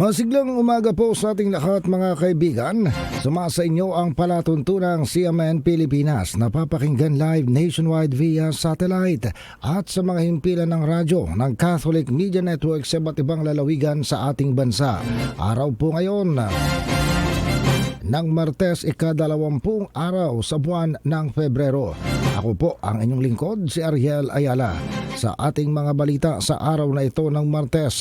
Masiglang umaga po sa ating lahat mga kaibigan. Sumasa inyo ang palatuntunang CMN Pilipinas napapakinggan live nationwide via satellite at sa mga himpilan ng radyo ng Catholic Media Network sa iba't ibang lalawigan sa ating bansa. Araw po ngayon ng Martes ikadalawampung araw sa buwan ng Pebrero. Ako po ang inyong lingkod si Ariel Ayala sa ating mga balita sa araw na ito ng Martes.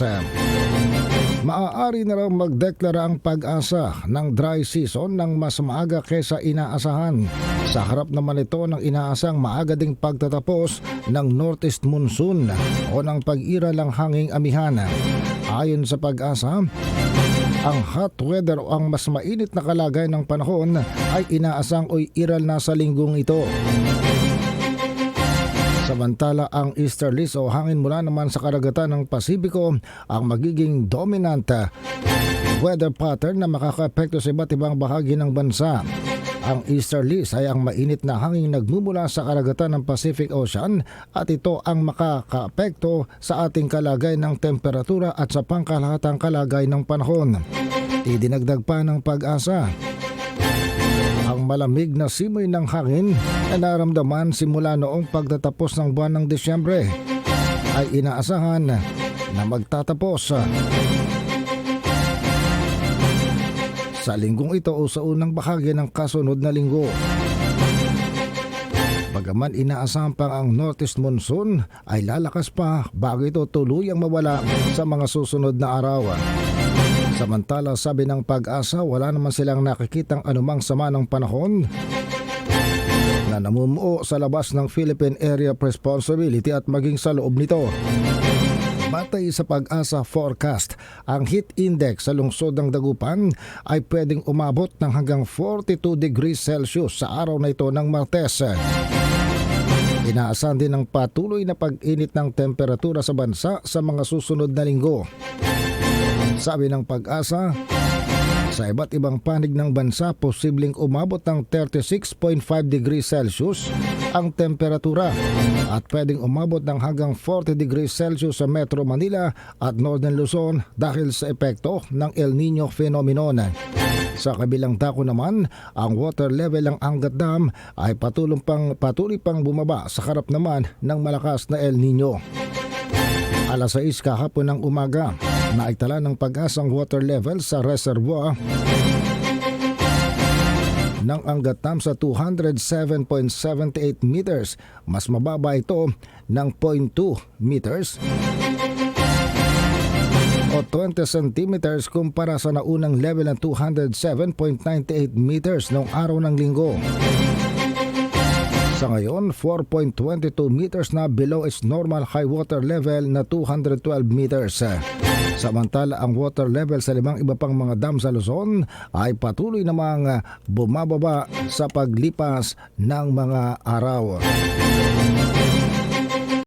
Maaari na raw magdeklara ang pag-asa ng dry season ng mas maaga kesa inaasahan. Sa harap naman ito ng inaasang maaga ding pagtatapos ng northeast monsoon o ng pag-ira lang hanging amihan. Ayon sa pag-asa, ang hot weather o ang mas mainit na kalagay ng panahon ay inaasang oy iral na sa linggong ito. Samantala ang easterlies o hangin mula naman sa karagatan ng Pasipiko ang magiging dominant weather pattern na makakaapekto sa iba't ibang bahagi ng bansa. Ang easterlies ay ang mainit na hangin nagmumula sa karagatan ng Pacific Ocean at ito ang makakaapekto sa ating kalagay ng temperatura at sa pangkalahatang kalagay ng panahon. Idinagdag pa ng pag-asa malamig na simoy ng hangin na naramdaman simula noong pagtatapos ng buwan ng Desyembre ay inaasahan na magtatapos sa linggong ito o sa unang bahagi ng kasunod na linggo. Bagaman inaasahan pang ang northeast monsoon ay lalakas pa bago ito tuluyang mawala sa mga susunod na araw. Samantala sabi ng pag-asa wala naman silang nakikitang anumang sama ng panahon na namumuo sa labas ng Philippine Area of Responsibility at maging sa loob nito. Batay sa pag-asa forecast, ang heat index sa lungsod ng Dagupan ay pwedeng umabot ng hanggang 42 degrees Celsius sa araw na ito ng Martes. Inaasahan din ang patuloy na pag-init ng temperatura sa bansa sa mga susunod na linggo. Sabi ng pag-asa, sa iba't ibang panig ng bansa, posibleng umabot ng 36.5 degrees Celsius ang temperatura at pwedeng umabot ng hanggang 40 degrees Celsius sa Metro Manila at Northern Luzon dahil sa epekto ng El Nino phenomenon. Sa kabilang dako naman, ang water level ng Angat Dam ay patuloy pang, patuloy pang bumaba sa harap naman ng malakas na El Nino. Alas 6 kahapon ng umaga, naitala ng pag-asang water level sa reservoir ng Angatam sa 207.78 meters. Mas mababa ito ng 0.2 meters o 20 centimeters kumpara sa naunang level ng 207.98 meters noong araw ng linggo. Sa ngayon, 4.22 meters na below its normal high water level na 212 meters. Samantala, ang water level sa limang iba pang mga dam sa Luzon ay patuloy namang bumababa sa paglipas ng mga araw.